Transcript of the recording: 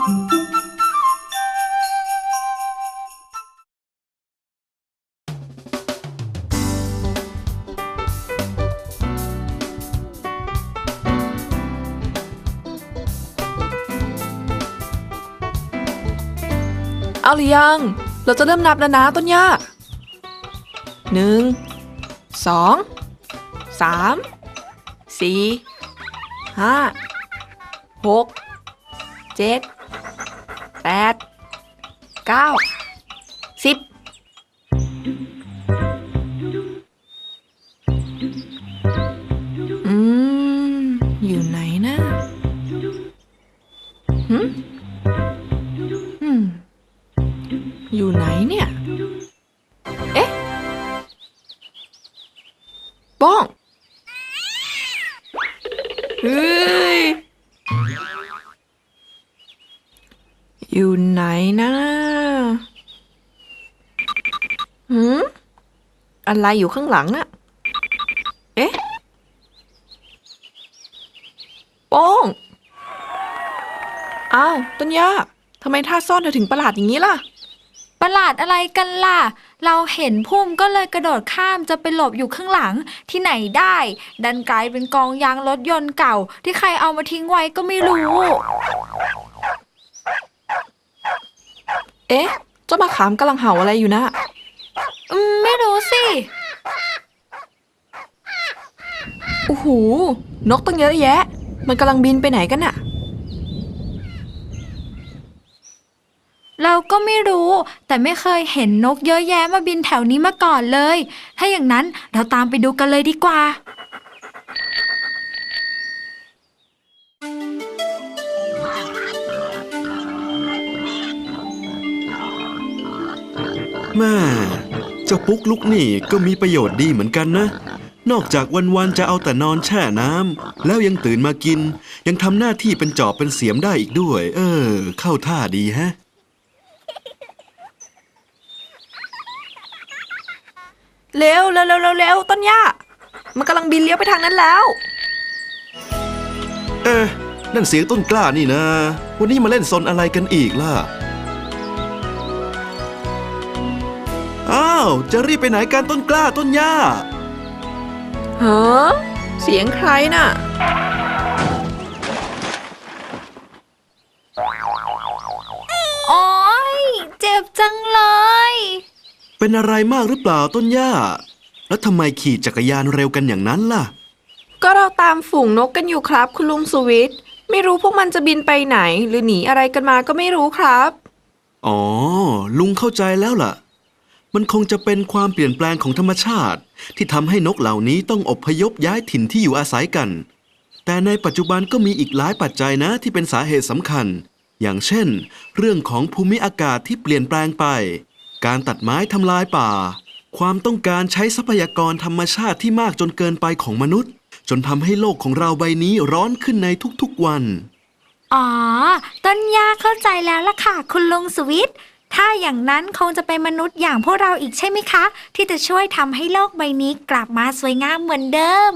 เอาหรือยัง เราจะเริ่มนับแล้วนะต้นหญ้าหนึ่ง สอง สาม สี่ ห้า หก เจ็ด แปดเก้าสิบอืม อยู่ไหนนะหืมอืม อยู่ไหนเนี่ย เอ๊ะ บ้อง เฮ้ย อยู่ไหนนะหืมอะไรอยู่ข้างหลังน่ะเอ๊ะโป้งอ้าวต้นหญ้าทำไมท่าซ่อนเธอถึงประหลาดอย่างนี้ล่ะ ประหลาดอะไรกันล่ะ เราเห็นพุ่มก็เลยกระโดดข้ามจะไปหลบอยู่ข้างหลังที่ไหนได้ ดันกลายเป็นกองยางรถยนต์เก่า ที่ใครเอามาทิ้งไว้ก็ไม่รู้ เอ๊ะ เจ้ามาขามกำลังเห่าอะไรอยู่นะ อืม ไม่รู้สิ โอ้โห นกตั้งเยอะแยะ มันกำลังบินไปไหนกันน่ะ เราก็ไม่รู้ แต่ไม่เคยเห็นนกเยอะแยะมาบินแถวนี้มาก่อนเลย ถ้าอย่างนั้นเราตามไปดูกันเลยดีกว่า แม่เจ้าปุ๊กลุกนี่ก็มีประโยชน์ดีเหมือนกันนะ นอกจากวันๆจะเอาแต่นอนแช่น้ำแล้วยังตื่นมากิน ยังทำหน้าที่เป็นจอบเป็นเสียมได้อีกด้วย เออ เข้าท่าดีฮะเร็วเร็วเร็วเร็วเร็วต้นหญ้ามันกำลังบินเลี้ยวไปทางนั้นแล้ว เอ๊ะนั่นเสียงต้นกล้านี่นะ วันนี้มาเล่นซนอะไรกันอีกล่ะาวจะรีบไปไหนกันต้นกล้าต้นหญ้าฮะเสียงใครน่ะ โอ๊ยเจ็บจังเลย เป็นอะไรมากหรือเปล่าต้นหญ้า แล้วทำไมขี่จักรยานเร็วกันอย่างนั้นล่ะ ก็เราตามฝูงนกกันอยู่ครับ คุณลุงสวิทไม่รู้พวกมันจะบินไปไหน หรือหนีอะไรกันมาก็ไม่รู้ครับ อ๋อ ลุงเข้าใจแล้วล่ะ มันคงจะเป็นความเปลี่ยนแปลงของธรรมชาติ ที่ทำให้นกเหล่านี้ต้องอพยพย้ายถิ่นที่อยู่อาศัยกัน แต่ในปัจจุบันก็มีอีกหลายปัจจัยนะที่เป็นสาเหตุสำคัญ อย่างเช่น เรื่องของภูมิอากาศที่เปลี่ยนแปลงไป การตัดไม้ทำลายป่า ความต้องการใช้ทรัพยากรธรรมชาติที่มากจนเกินไปของมนุษย์ จนทำให้โลกของเราใบนี้ร้อนขึ้นในทุกๆวัน อ๋อ ต้นยาเข้าใจแล้วล่ะค่ะ คุณลุงสวิท ถ้าอย่างนั้นคงจะเป็นมนุษย์อย่างพวกเราอีกใช่ไหมคะ ที่จะช่วยทำให้โลกใบนี้กลับมาสวยงามเหมือนเดิม